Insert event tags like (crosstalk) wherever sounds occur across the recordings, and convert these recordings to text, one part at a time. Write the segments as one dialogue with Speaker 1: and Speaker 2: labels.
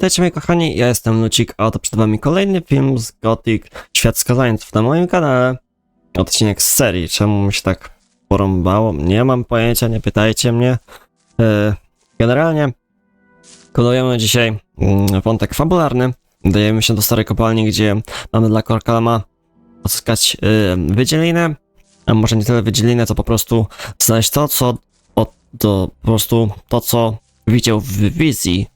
Speaker 1: Witajcie moi kochani, ja jestem Lucik, a oto przed wami kolejny film z Gothic Świat Skazańców na moim kanale. Odcinek z serii, czemu mi się tak porąbało? Nie mam pojęcia, nie pytajcie mnie. E, Generalnie kodujemy dzisiaj mm, wątek fabularny. Dajemy się do starej kopalni, gdzie mamy dla Korkalama odzyskać y, wydzielinę, a może nie tyle wydzielinę, co po prostu znaleźć to, co o, to po prostu to, co widział w wizji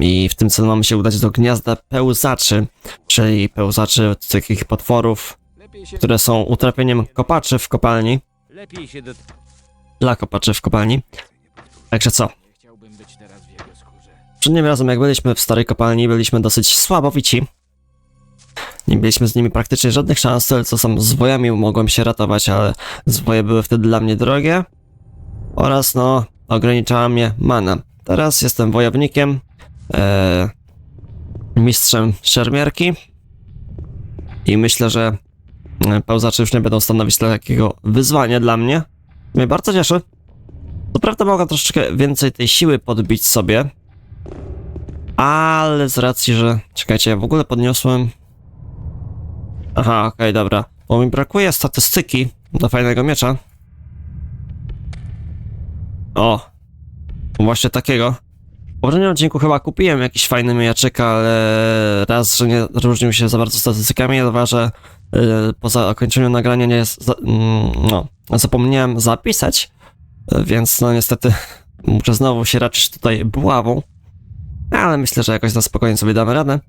Speaker 1: I w tym celu mamy się udać do gniazda pełzaczy, czyli pełzaczy takich potworów, które są utrapieniem kopaczy w kopalni, dla kopaczy w kopalni. Także co? Poprzednim razem jak byliśmy w starej kopalni, byliśmy dosyć słabowici. Nie mieliśmy z nimi praktycznie żadnych szans, co sam z wojami mogłem się ratować, ale zwoje były wtedy dla mnie drogie. Oraz no, ograniczała mnie mana. Teraz jestem wojownikiem, e, mistrzem szermierki i myślę, że e, pełzacze już nie będą stanowić takiego wyzwania dla mnie. Mnie bardzo cieszy. Co prawda mogę troszeczkę więcej tej siły podbić sobie, ale z racji, że... Czekajcie, ja w ogóle podniosłem... Aha, okej, dobra. Bo mi brakuje statystyki do fajnego miecza. O! Właśnie takiego. W odcinku chyba kupiłem jakiś fajny mieczyk, ale raz, że nie różnił się za bardzo statystykami, a dwa, że yy, po zakończeniu nagrania nie jest... Za, mm, no, zapomniałem zapisać, więc no niestety muszę znowu się raczyć tutaj buławą. Ale myślę, że jakoś na spokojnie sobie damy radę.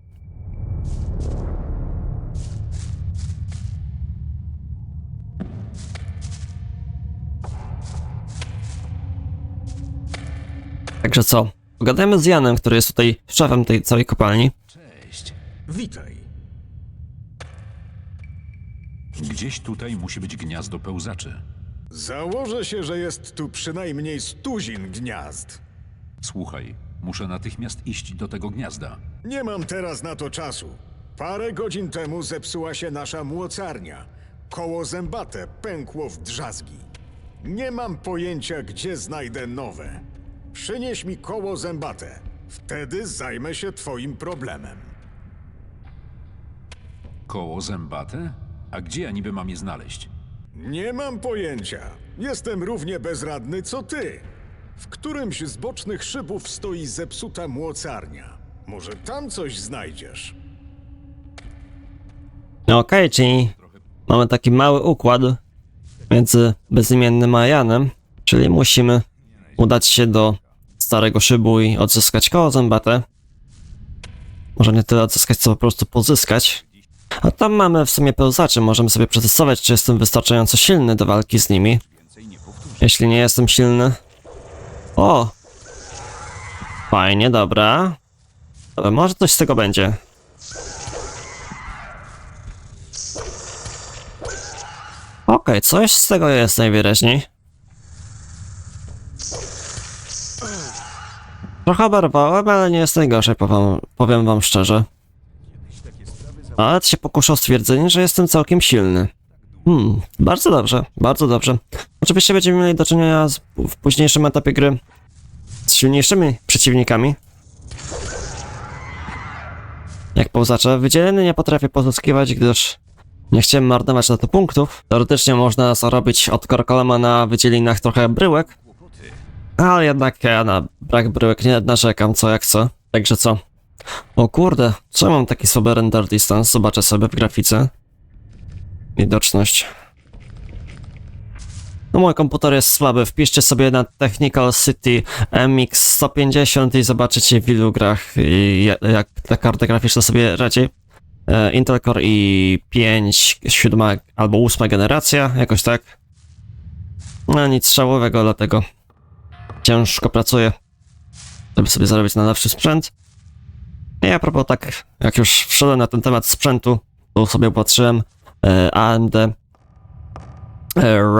Speaker 1: Także co? Pogadajmy z Janem, który jest tutaj szefem tej całej kopalni.
Speaker 2: Cześć.
Speaker 3: Witaj.
Speaker 2: Gdzieś tutaj musi być gniazdo pełzaczy.
Speaker 3: Założę się, że jest tu przynajmniej stuzin gniazd.
Speaker 2: Słuchaj, muszę natychmiast iść do tego gniazda.
Speaker 3: Nie mam teraz na to czasu. Parę godzin temu zepsuła się nasza młocarnia. Koło zębate pękło w drzazgi. Nie mam pojęcia, gdzie znajdę nowe. Przynieś mi koło zębate. Wtedy zajmę się twoim problemem.
Speaker 2: Koło zębate? A gdzie ja niby mam je znaleźć?
Speaker 3: Nie mam pojęcia. Jestem równie bezradny co ty. W którymś z bocznych szybów stoi zepsuta młocarnia. Może tam coś znajdziesz.
Speaker 1: No Okej, czyli mamy taki mały układ między bezimiennym a Janem, czyli musimy udać się do starego szybu i odzyskać koło zębate. Może nie tyle odzyskać, co po prostu pozyskać. A tam mamy w sumie pełzaczy, możemy sobie przetestować, czy jestem wystarczająco silny do walki z nimi. Jeśli nie jestem silny... O! Fajnie, dobra. Dobra, może coś z tego będzie. Okej, coś z tego jest najwyraźniej. Trochę oberwałem, ale nie jest najgorzej, powiem, powiem wam szczerze. Ale się pokuszę o stwierdzenie, że jestem całkiem silny. Hmm, bardzo dobrze, bardzo dobrze. Oczywiście będziemy mieli do czynienia z, w późniejszym etapie gry z silniejszymi przeciwnikami. Jak pełzacze, wydzielony nie potrafię pozyskiwać, gdyż nie chciałem marnować na to punktów. Teoretycznie można zarobić od Korkolema na wydzielinach trochę bryłek. Ale jednak ja na brak bryłek nie narzekam, co jak co. Także co? O kurde, co mam taki słaby render distance? Zobaczę sobie w grafice. Widoczność. No mój komputer jest słaby, wpiszcie sobie na Technical City MX 150 i zobaczycie w ilu grach i ja- jak ta karta graficzna sobie radzi. E, Intel Core i5, 7 albo 8 generacja, jakoś tak. No nic szałowego, dlatego ciężko pracuję, żeby sobie zarobić na lepszy sprzęt. I a propos tak, jak już wszedłem na ten temat sprzętu, to sobie patrzyłem e, AMD e,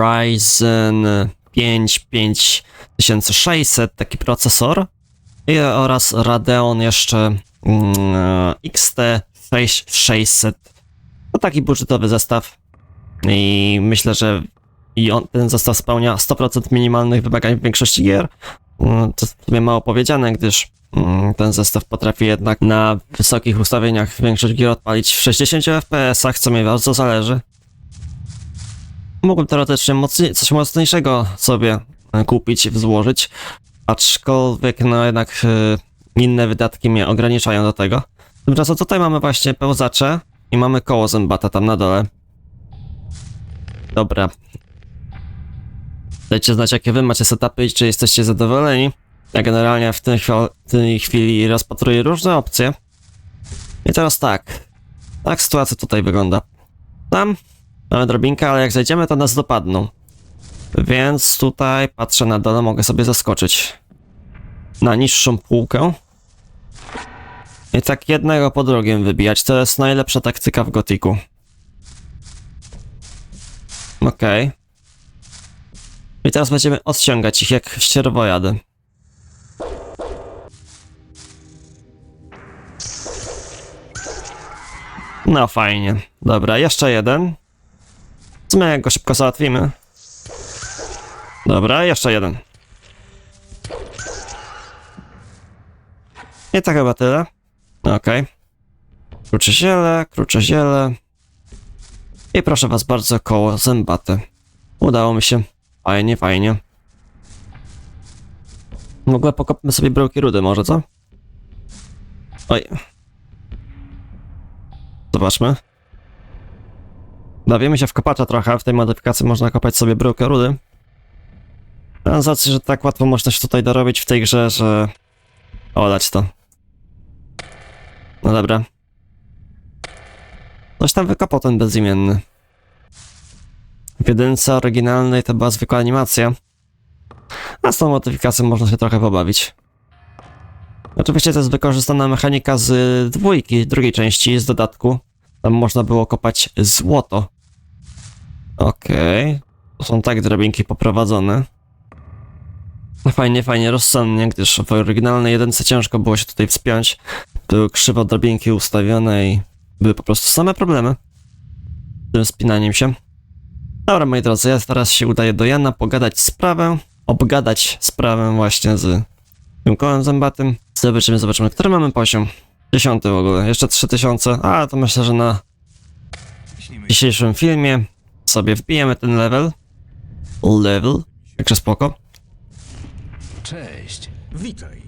Speaker 1: Ryzen 5 5600, taki procesor i oraz Radeon jeszcze mm, XT 600. To taki budżetowy zestaw i myślę, że i on, ten zestaw spełnia 100% minimalnych wymagań w większości gier. Mm, To jest w mało powiedziane, gdyż mm, ten zestaw potrafi jednak na wysokich ustawieniach większość gier odpalić w 60 fps, co mi bardzo zależy. Mógłbym teoretycznie mocniej, coś mocniejszego sobie e, kupić, złożyć, aczkolwiek no jednak e, inne wydatki mnie ograniczają do tego. Tymczasem tutaj mamy właśnie pełzacze i mamy koło zębata tam na dole. Dobra. Dajcie znać, jakie wy macie setupy i czy jesteście zadowoleni. Ja generalnie w tej, w tej chwili rozpatruję różne opcje. I teraz tak. Tak sytuacja tutaj wygląda. Tam mamy drabinkę, ale jak zejdziemy, to nas dopadną. Więc tutaj patrzę na dole, mogę sobie zaskoczyć na niższą półkę. I tak jednego po drugim wybijać. To jest najlepsza taktyka w Gotiku. Okej. I teraz będziemy odciągać ich jak ścierwojady. No fajnie. Dobra, jeszcze jeden. My jak go szybko załatwimy? Dobra, jeszcze jeden. I to chyba tyle. Okej. Krucze ziele, krucze ziele. I proszę was bardzo, koło zębate. Udało mi się. Fajnie, fajnie. W ogóle pokopmy sobie bryłki rudy może, co? Oj. Zobaczmy. Bawimy się w kopacza trochę, w tej modyfikacji można kopać sobie bryłkę rudy. Racji, że tak łatwo można się tutaj dorobić w tej grze, że... Olać to. No dobra. Coś tam wykopał ten bezimienny. W jedynce oryginalnej to była zwykła animacja. A z tą modyfikacją można się trochę pobawić. Oczywiście to jest wykorzystana mechanika z dwójki, drugiej części, z dodatku. Tam można było kopać złoto. Okej. To są tak drabinki poprowadzone. No Fajnie, fajnie, rozsądnie, gdyż w oryginalnej jedynce ciężko było się tutaj wspiąć. Były krzywo drabinki ustawione i były po prostu same problemy z tym spinaniem się. Dobra, moi drodzy, ja teraz się udaję do Jana pogadać sprawę, obgadać sprawę właśnie z tym kołem zębatym. Zobaczymy, zobaczymy, który mamy poziom. Dziesiąty w ogóle, jeszcze 3000, a to myślę, że na dzisiejszym filmie sobie wbijemy ten level. Level, także spoko.
Speaker 2: Cześć.
Speaker 3: Witaj.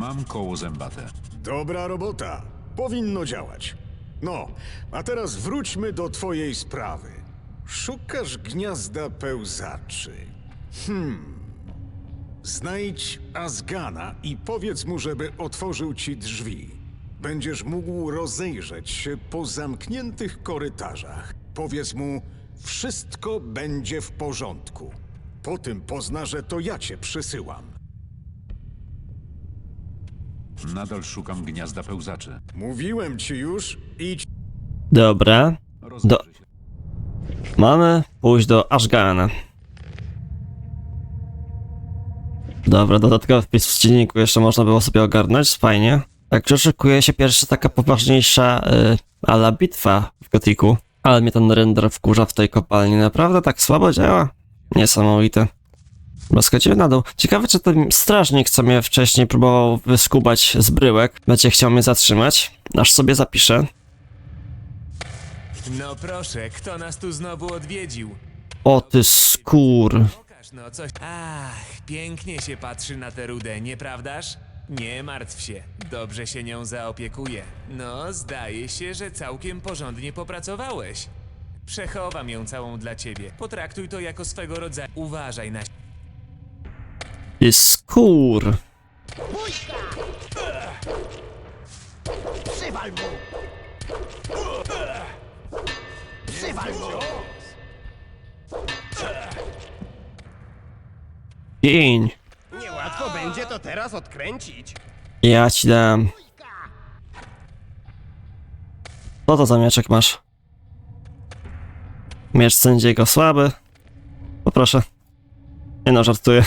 Speaker 2: Mam koło zębate.
Speaker 3: Dobra robota. Powinno działać. No, a teraz wróćmy do twojej sprawy. Szukasz gniazda pełzaczy. Hmm. Znajdź Azgana i powiedz mu, żeby otworzył ci drzwi. Będziesz mógł rozejrzeć się po zamkniętych korytarzach. Powiedz mu, wszystko będzie w porządku. Po tym pozna, że to ja cię przysyłam.
Speaker 2: Nadal szukam gniazda pełzaczy.
Speaker 3: Mówiłem ci już, idź
Speaker 1: Dobra,
Speaker 2: się.
Speaker 1: mamy pójść do Ashgana. Dobra, dodatkowy wpis w dzienniku jeszcze można było sobie ogarnąć, fajnie. Także szykuje się pierwsza taka poważniejsza y, ala bitwa w Gotiku. Ale mnie ten render wkurza w tej kopalni, naprawdę tak słabo działa? Niesamowite. Schodzimy na dół. Ciekawe, czy ten strażnik, co mnie wcześniej próbował wyskubać z bryłek, będzie chciał mnie zatrzymać. Aż sobie zapiszę.
Speaker 4: No proszę, kto nas tu znowu odwiedził?
Speaker 1: O ty skór.
Speaker 4: Pokaż no coś. Ach, pięknie się patrzy na tę rudę, nieprawdaż? Nie martw się, dobrze się nią zaopiekuję. No, zdaje się, że całkiem porządnie popracowałeś. Przechowam ją całą dla ciebie. Potraktuj to jako swego rodzaju. Uważaj na
Speaker 1: Skór. Pień.
Speaker 5: Niełatwo będzie to teraz odkręcić.
Speaker 1: Ja ci dam. Co to za mieczek masz? Miecz sędziego słaby. Poproszę. Nie no, żartuję. (laughs)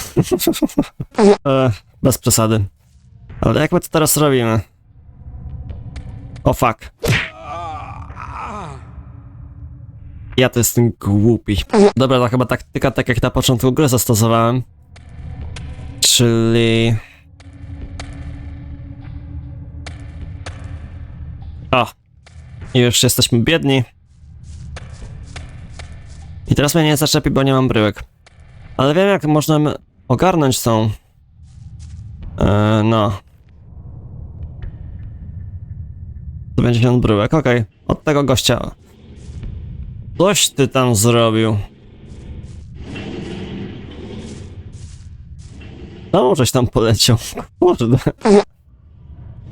Speaker 1: e, bez przesady. Ale jak my to teraz robimy? O fuck. Ja to jestem głupi. Dobra, to chyba taktyka tak jak na początku gry zastosowałem. Czyli... O! Już jesteśmy biedni. I teraz mnie nie zaczepi, bo nie mam bryłek. Ale wiem, jak można m- ogarnąć tą... E, no. 150 bryłek, okej. Od tego gościa. Coś ty tam zrobił. No, żeś tam poleciał. (laughs) Kurde.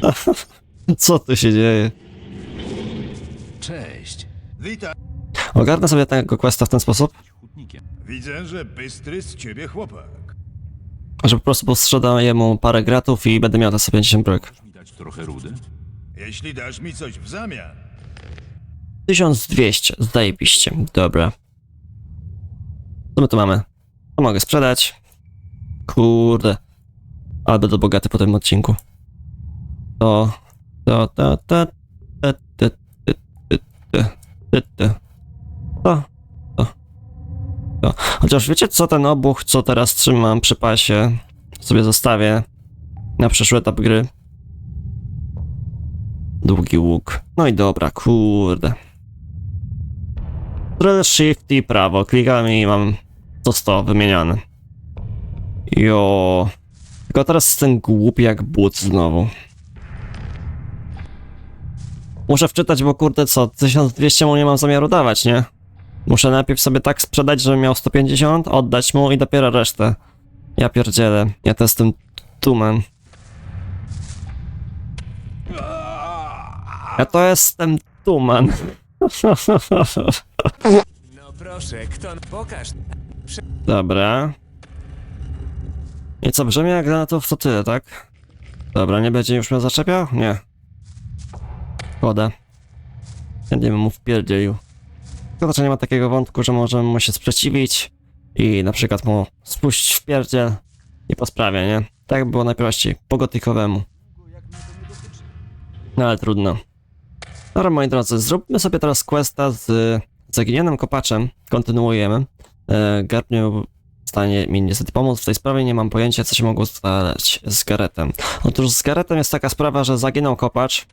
Speaker 1: (laughs) Co tu się dzieje?
Speaker 2: Cześć.
Speaker 6: Witaj.
Speaker 1: Ogarnę sobie tego questa w ten sposób,
Speaker 2: Hutnikiem.
Speaker 6: Widzę, że bystry z ciebie chłopak.
Speaker 1: że po prostu sprzedam mu parę gratów i będę miał te 150 bryłek.
Speaker 2: Chcesz mi dać trochę rudy?
Speaker 6: Jeśli dasz mi coś w zamian.
Speaker 1: 1200, zajebiście, dobra. Co my tu mamy? To mogę sprzedać. Kurde. Ale będę bogaty po tym odcinku. To... To... To... To... To... To... To... To... To... To... To... To... To... Chociaż wiecie co, ten obuch, co teraz trzymam przy pasie, sobie zostawię na przyszły etap gry. Długi łuk. No i dobra, kurde. Ctrl Shift i prawo. Klikam i mam to 100 wymieniane. Jo. Tylko teraz jestem głupi jak but znowu. Muszę wczytać, bo kurde co, 1200 mu nie mam zamiaru dawać, nie? Muszę najpierw sobie tak sprzedać, żebym miał 150, oddać mu i dopiero resztę. Ja pierdzielę. Ja to jestem tumen. Ja to jestem tuman. (laughs)
Speaker 4: No proszę, kto... Pokaż.
Speaker 1: Dobra. I co, brzmi jak granatów to tyle, tak? Dobra, nie będzie już mnie zaczepiał? Nie. Szkoda. Ja nie bym mu wpierdzielił. Szkoda, że nie ma takiego wątku, że możemy mu się sprzeciwić i na przykład mu spuścić w pierdziel i po sprawie, nie? Tak by było najprościej, po gotykowemu. No ale trudno. Dobra, moi drodzy, zróbmy sobie teraz questa z zaginionym kopaczem. Kontynuujemy. E, Garb nie był w stanie mi niestety pomóc w tej sprawie, nie mam pojęcia, co się mogło stać z Garetem. Otóż z Garetem jest taka sprawa, że zaginął kopacz,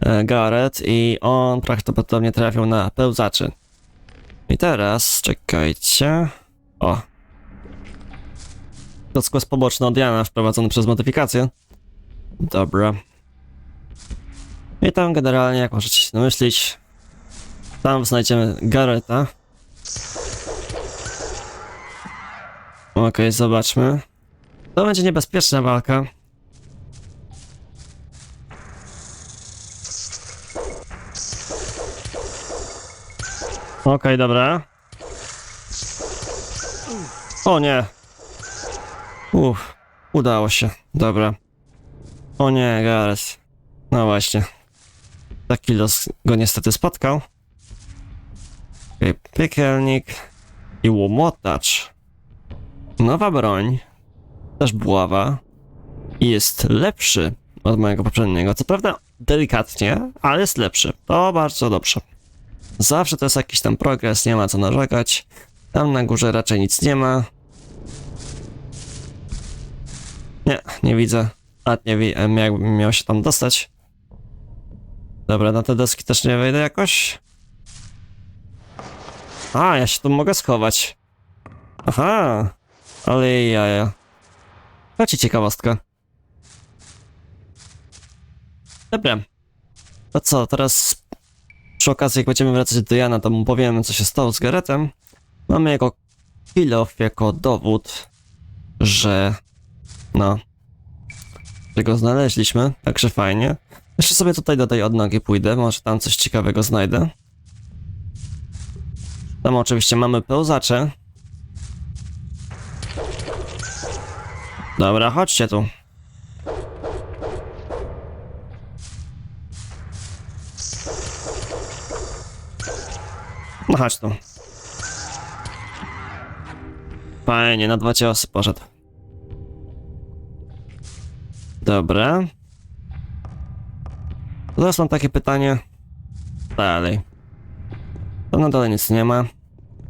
Speaker 1: e, Gareth, i on prawdopodobnie trafił na pełzaczy. I teraz, czekajcie... O. To skłos poboczny od Jana, wprowadzony przez modyfikację. Dobra. I tam generalnie, jak możecie się domyślić, tam znajdziemy Gareta. Okej, zobaczmy. To będzie niebezpieczna walka. Okej, dobra. O nie. Uff, udało się. Dobra. O nie, Gareth. No właśnie. Taki los go niestety spotkał. Okej, piekielnik i łomotacz. Nowa broń, też buława, i jest lepszy od mojego poprzedniego. Co prawda delikatnie, ale jest lepszy. To bardzo dobrze. Zawsze to jest jakiś tam progres, nie ma co narzekać. Tam na górze raczej nic nie ma. Nie, nie widzę. A nie wiem, jakbym miał się tam dostać. Dobra, na te deski też nie wejdę jakoś. A, ja się tu mogę schować. Aha, ale jaja. Chodźcie ciekawostka. Dobra. To co, teraz przy okazji jak będziemy wracać do Jana, to mu powiemy co się stało z Garetem. Mamy jego kill jako dowód, że no, że go znaleźliśmy, także fajnie. Jeszcze sobie tutaj do tej odnogi pójdę, może tam coś ciekawego znajdę. Tam oczywiście mamy pełzacze. Dobra, chodźcie tu. No chodź tu. Fajnie, na dwa ciosy poszedł. Dobra. Teraz mam takie pytanie. Dalej. To na dole nic nie ma.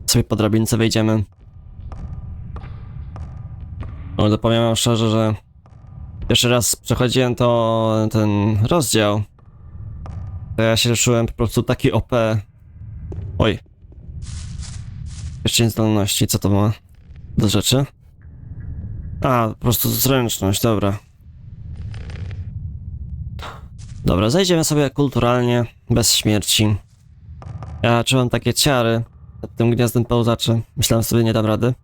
Speaker 1: Sobie po drabince wejdziemy. Ale powiem wam szczerze, że pierwszy raz przechodziłem to ten rozdział, to ja się czułem po prostu taki OP. Oj. Jeszcze zdolności, co to ma do rzeczy? A, po prostu zręczność, dobra. Dobra, zejdziemy sobie kulturalnie, bez śmierci. Ja czułem takie ciary nad tym gniazdem pełzaczy. Myślałem sobie, nie dam rady.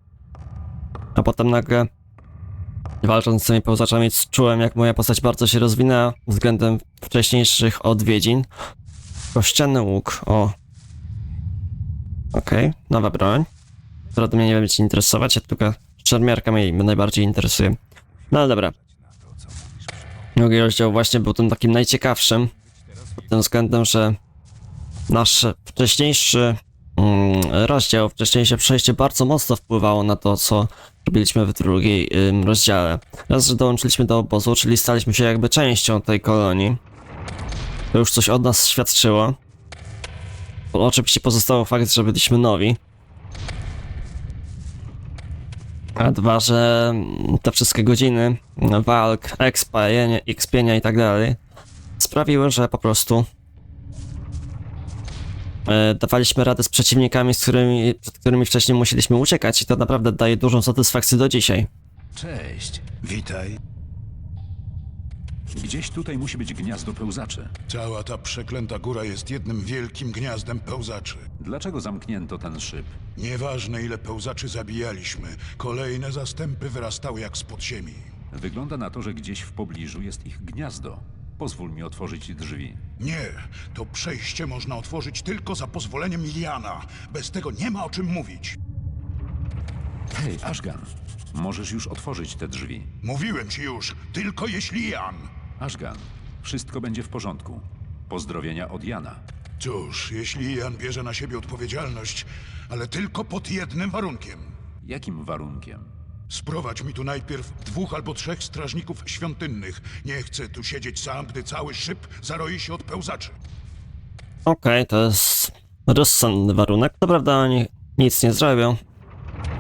Speaker 1: A potem nagle, walcząc z tymi pełzaczami, czułem, jak moja postać bardzo się rozwinęła względem wcześniejszych odwiedzin. Kościenny łuk, o. Okej, nowa broń. Która mnie nie będzie interesować, ja tylko szermierka mnie najbardziej interesuje. No ale dobra. Drugi rozdział właśnie był tym takim najciekawszym. Pod tym względem, że nasz wcześniejszy mm, rozdział, wcześniejsze przejście bardzo mocno wpływało na to, co robiliśmy w drugim rozdziale. Raz, że dołączyliśmy do obozu, czyli staliśmy się jakby częścią tej kolonii. To już coś od nas świadczyło. Oczywiście pozostało fakt, że byliśmy nowi. A dwa, że te wszystkie godziny walk, expienia, expienia i tak dalej sprawiły, że po prostu e, dawaliśmy radę z przeciwnikami, z którymi, którymi wcześniej musieliśmy uciekać i to naprawdę daje dużą satysfakcję do dzisiaj.
Speaker 2: Cześć.
Speaker 6: Witaj.
Speaker 2: Gdzieś tutaj musi być gniazdo pełzaczy.
Speaker 7: Cała ta przeklęta góra jest jednym wielkim gniazdem pełzaczy.
Speaker 2: Dlaczego zamknięto ten szyb?
Speaker 7: Nieważne ile pełzaczy zabijaliśmy, kolejne zastępy wyrastały jak spod ziemi.
Speaker 2: Wygląda na to, że gdzieś w pobliżu jest ich gniazdo. Pozwól mi otworzyć drzwi.
Speaker 7: Nie, to przejście można otworzyć tylko za pozwoleniem Iliana. Bez tego nie ma o czym mówić.
Speaker 2: Hej, Ashgan, możesz już otworzyć te drzwi.
Speaker 7: Mówiłem ci już, tylko jeśli Jan.
Speaker 2: Ashgan, wszystko będzie w porządku. Pozdrowienia od Jana.
Speaker 7: Cóż, jeśli Jan bierze na siebie odpowiedzialność, ale tylko pod jednym warunkiem.
Speaker 2: Jakim warunkiem?
Speaker 7: Sprowadź mi tu najpierw dwóch albo trzech strażników świątynnych. Nie chcę tu siedzieć sam, gdy cały szyb zaroi się od pełzaczy.
Speaker 1: Okej, to jest rozsądny warunek. To prawda, oni nic nie zrobią.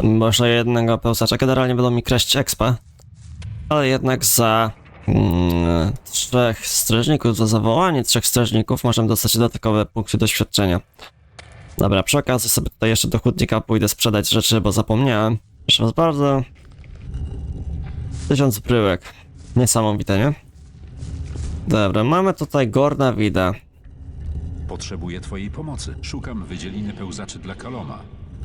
Speaker 1: Może jednego pełzacza generalnie będą mi kraść expa. Ale jednak za mm, trzech strażników, za zawołanie trzech strażników możemy dostać dodatkowe punkty doświadczenia. Dobra, przy okazji sobie tutaj jeszcze do chudnika pójdę sprzedać rzeczy, bo zapomniałem. Proszę was bardzo. Tysiąc bryłek. Niesamowite, nie? Dobra, mamy tutaj Gorna Wida.
Speaker 2: Potrzebuję twojej pomocy. Szukam wydzieliny pełzaczy dla Kaloma.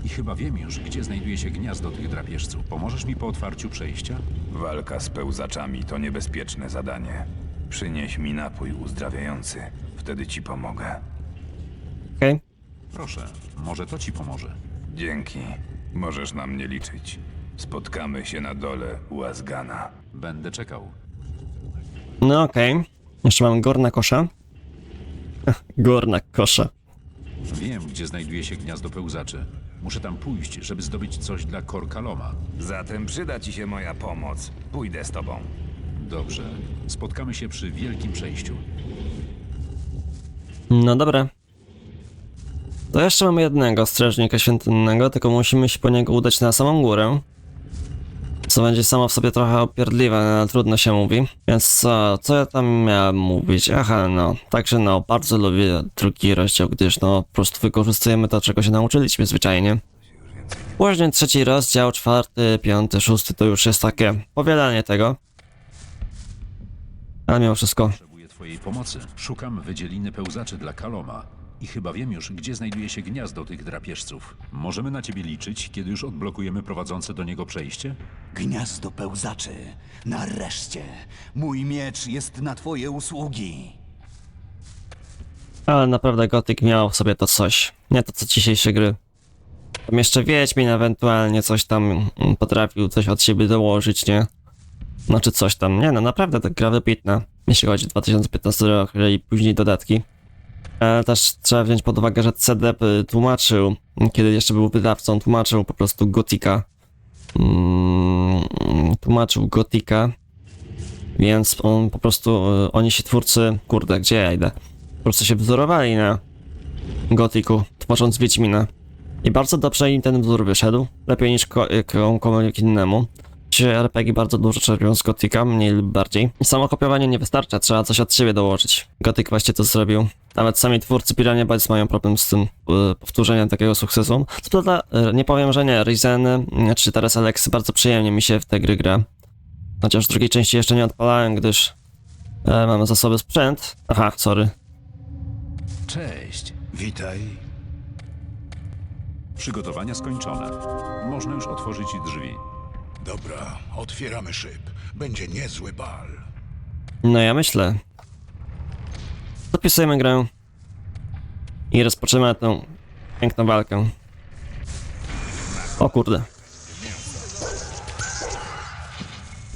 Speaker 2: I chyba wiem już, gdzie znajduje się gniazdo tych drapieżców. Pomożesz mi po otwarciu przejścia?
Speaker 8: Walka z pełzaczami to niebezpieczne zadanie. Przynieś mi napój uzdrawiający, wtedy ci pomogę.
Speaker 1: Okej?
Speaker 2: Proszę, może to ci pomoże.
Speaker 8: Dzięki. Możesz na mnie liczyć. Spotkamy się na dole u Azgana.
Speaker 2: Będę czekał.
Speaker 1: No okej. Jeszcze mam Gorna Kosza. (laughs) Gorna Kosza.
Speaker 2: Wiem, gdzie znajduje się gniazdo pełzaczy. Muszę tam pójść, żeby zdobyć coś dla Kor Kaloma.
Speaker 8: Zatem przyda ci się moja pomoc. Pójdę z tobą.
Speaker 2: Dobrze. Spotkamy się przy wielkim przejściu.
Speaker 1: No dobra. To jeszcze mamy jednego strażnika świątynnego, tylko musimy się po niego udać na samą górę. Co będzie samo w sobie trochę opierdliwe, no, trudno się mówi. Więc co, co ja tam miałem mówić? Aha, no. Także no, bardzo lubię drugi rozdział, gdyż no, po prostu wykorzystujemy to, czego się nauczyliśmy zwyczajnie. Później trzeci rozdział, czwarty, piąty, szósty to już jest takie powielanie tego. Ale mimo wszystko
Speaker 2: Potrzebuję twojej pomocy. Szukam wydzieliny pełzaczy dla Kaloma. I chyba wiem już, gdzie znajduje się gniazdo tych drapieżców. Możemy na ciebie liczyć, kiedy już odblokujemy prowadzące do niego przejście?
Speaker 9: Gniazdo pełzaczy. Nareszcie. Mój miecz jest na twoje usługi.
Speaker 1: Ale naprawdę Gothic miał w sobie to coś. Nie to co dzisiejsze gry. Tam jeszcze Wiedźmin ewentualnie coś tam mm, potrafił coś od siebie dołożyć, nie? Znaczy coś tam. Nie no, naprawdę ta gra wybitna. Jeśli chodzi o 2015 rok i później dodatki. Ale też trzeba wziąć pod uwagę, że CDP y, tłumaczył, kiedy jeszcze był wydawcą, tłumaczył po prostu Gotika. Mm, tłumaczył Gotika. Więc on po prostu, y, oni się twórcy, kurde, gdzie ja idę? po prostu się wzorowali na Gotiku, tworząc Wiedźmina. I bardzo dobrze im ten wzór wyszedł, lepiej niż ko- komukolwiek innemu. RPG bardzo dużo czerpią z Gotika, mniej lub bardziej. I samo kopiowanie nie wystarcza, trzeba coś od siebie dołożyć. Gothic właśnie to zrobił. Nawet sami twórcy Pirania Bytes mają problem z tym e, powtórzeniem takiego sukcesu. Co prawda, e, nie powiem, że nie. Risen, e, czy teraz Alex, bardzo przyjemnie mi się w te gry gra. Chociaż drugiej części jeszcze nie odpalałem, gdyż e, mamy za sobą sprzęt. Aha, sorry.
Speaker 2: Cześć.
Speaker 7: Witaj.
Speaker 2: Przygotowania skończone. Można już otworzyć drzwi.
Speaker 7: Dobra, otwieramy szyb. Będzie niezły bal.
Speaker 1: No ja myślę. Zapisujemy grę. I rozpoczynamy tę piękną walkę. O kurde.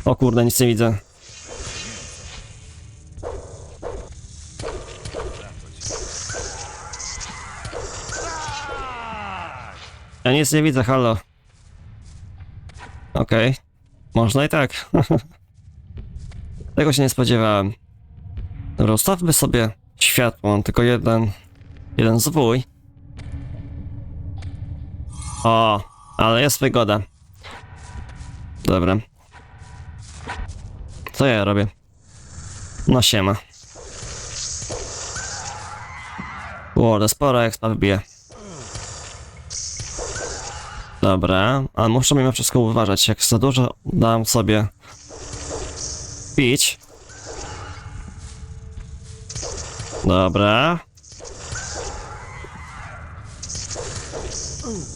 Speaker 1: O kurde, nic nie widzę. Ja nic nie widzę, halo. Okej. Można i tak. (laughs) Tego się nie spodziewałem. Dobra, ustawmy sobie światło, mam tylko jeden, jeden zwój. O, ale jest wygoda. Dobra. Co ja robię? No siema. Kurde, sporo expa wbije. Dobra, ale muszę mimo wszystko uważać, jak za dużo dam sobie pić. Dobra.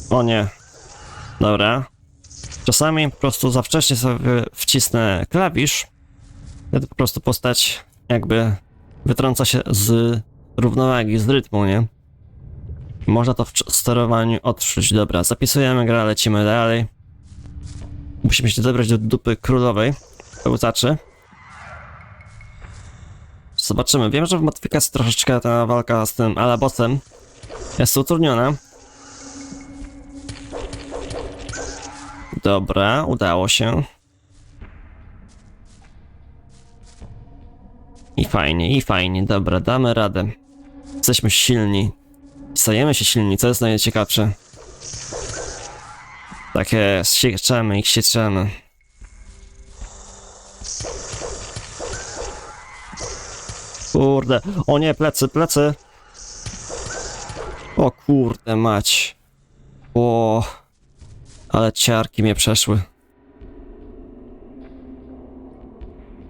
Speaker 1: O nie. Dobra. Czasami po prostu za wcześnie sobie wcisnę klawisz. Wtedy po prostu postać jakby wytrąca się z równowagi, z rytmu, nie? Można to w sterowaniu odczuć. Dobra, zapisujemy grę, lecimy dalej. Musimy się dobrać do dupy królowej. Pełzaczy. Zobaczymy. Wiem, że w modyfikacji troszeczkę ta walka z tym Alabosem jest utrudniona. Dobra, udało się. I fajnie, i fajnie. Dobra, damy radę. Jesteśmy silni. Stajemy się silni, co jest najciekawsze. Tak jest, sieczemy i sieczemy. Kurde, o nie, plecy, plecy. O kurde mać. O, ale ciarki mnie przeszły.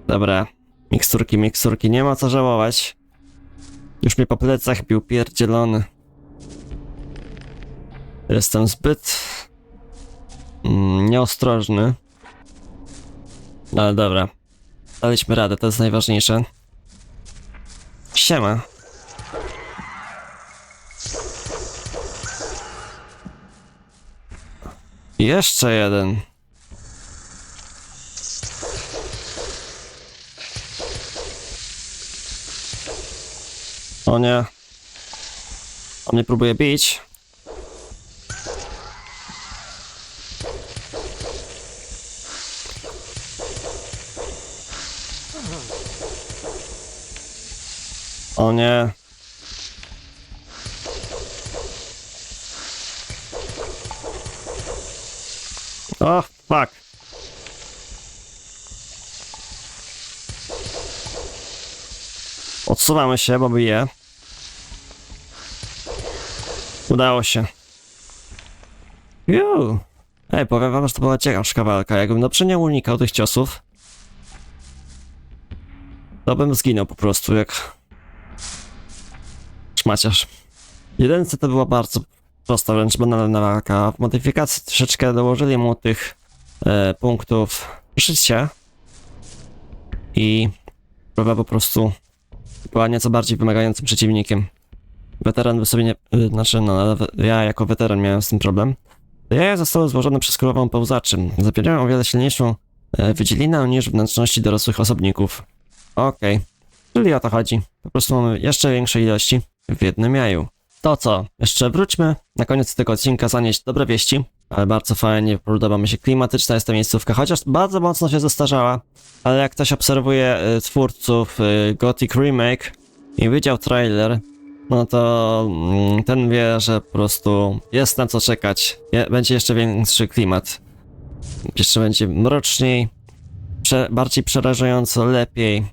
Speaker 1: Dobra, miksturki, miksturki, nie ma co żałować. Już mnie po plecach bił pierdzielony. Jestem zbyt mm, nieostrożny. Ale dobra. Daliśmy radę, to jest najważniejsze. Siema. Jeszcze jeden. O nie. On mnie próbuje bić. O nie. O, fuck. Odsuwamy się, bo bije. Udało się. Juuu. Ej, powiem wam, że to była ciekawsza walka. Jakbym dobrze nie unikał tych ciosów, to bym zginął po prostu, jak szmaciarz. Jedynce to była bardzo prosta, wręcz banalna walka. W modyfikacji troszeczkę dołożyli mu tych e, punktów życia i próba po prostu była nieco bardziej wymagającym przeciwnikiem. Weteran by sobie nie... y, Znaczy, no, ja jako weteran miałem z tym problem. Jaja zostały złożone przez królową pełzaczy. Zawierają o wiele silniejszą e, wydzielinę niż wnętrzności dorosłych osobników. Okej. Czyli o to chodzi. Po prostu mamy jeszcze większe ilości w jednym jaju. To co? Jeszcze wróćmy na koniec tego odcinka zanieść dobre wieści. Ale bardzo fajnie, podoba mi się klimatyczna jest ta miejscówka, chociaż bardzo mocno się zestarzała. Ale jak ktoś obserwuje y, twórców y, Gothic Remake i widział trailer, no to mm, ten wie, że po prostu jest na co czekać. Będzie jeszcze większy klimat. jeszcze będzie mroczniej, prze, bardziej przerażająco, lepiej.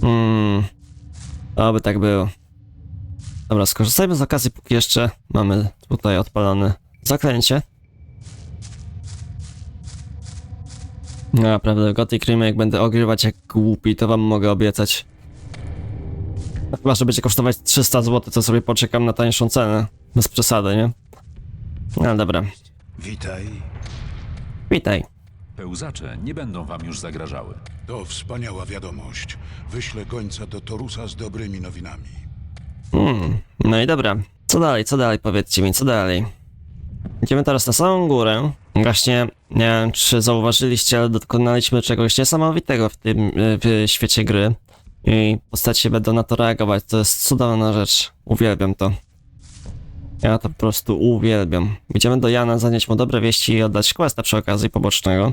Speaker 1: Hmm, oby tak było. Dobra, skorzystajmy z okazji, póki jeszcze mamy tutaj odpalone zaklęcie. No, Naprawdę, Gothic Remake będę ogrywać jak głupi, to wam mogę obiecać. Chyba, że będzie kosztować 300 zł, to sobie poczekam na tańszą cenę. Bez przesady, nie? No dobra,
Speaker 7: Witaj.
Speaker 1: witaj.
Speaker 2: Pełzacze nie będą wam już zagrażały.
Speaker 7: To wspaniała wiadomość. Wyślę gońca do Torusa z dobrymi nowinami.
Speaker 1: Hmm, no i dobra. Co dalej, co dalej, powiedzcie mi, co dalej? Idziemy teraz na samą górę. Właśnie, nie wiem, czy zauważyliście, ale dokonaliśmy czegoś niesamowitego w tym, w świecie gry. I postacie będą na to reagować, to jest cudowna rzecz. Uwielbiam to. Ja to po prostu uwielbiam. Idziemy do Jana, zanieść mu dobre wieści i oddać questa przy okazji pobocznego.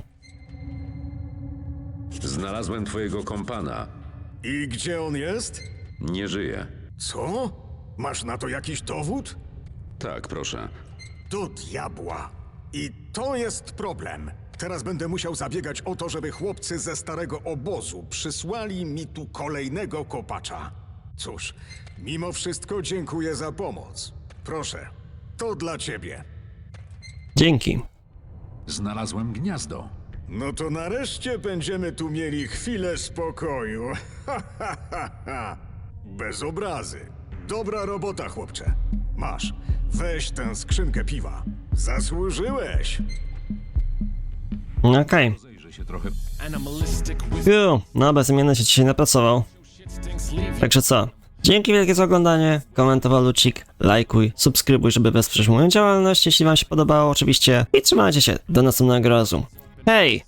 Speaker 10: Znalazłem twojego kompana.
Speaker 3: I gdzie on jest?
Speaker 10: Nie żyje.
Speaker 3: Co? Masz na to jakiś dowód?
Speaker 10: Tak, proszę.
Speaker 3: Do diabła. I to jest problem. Teraz będę musiał zabiegać o to, żeby chłopcy ze starego obozu przysłali mi tu kolejnego kopacza. Cóż, mimo wszystko dziękuję za pomoc. Proszę, to dla ciebie.
Speaker 1: Dzięki.
Speaker 2: Znalazłem gniazdo.
Speaker 3: No to nareszcie będziemy tu mieli chwilę spokoju. (laughs) Ha, ha, ha, ha. Bez obrazy. Dobra robota, chłopcze. Masz, weź tę skrzynkę piwa. Zasłużyłeś.
Speaker 1: Okej. Ju, no bezimienny się dzisiaj napracował. Także co? Dzięki wielkie za oglądanie, komentował Lucik, lajkuj, subskrybuj, żeby wesprzeć moją działalność, jeśli wam się podobało oczywiście i trzymajcie się, do następnego razu. Hej!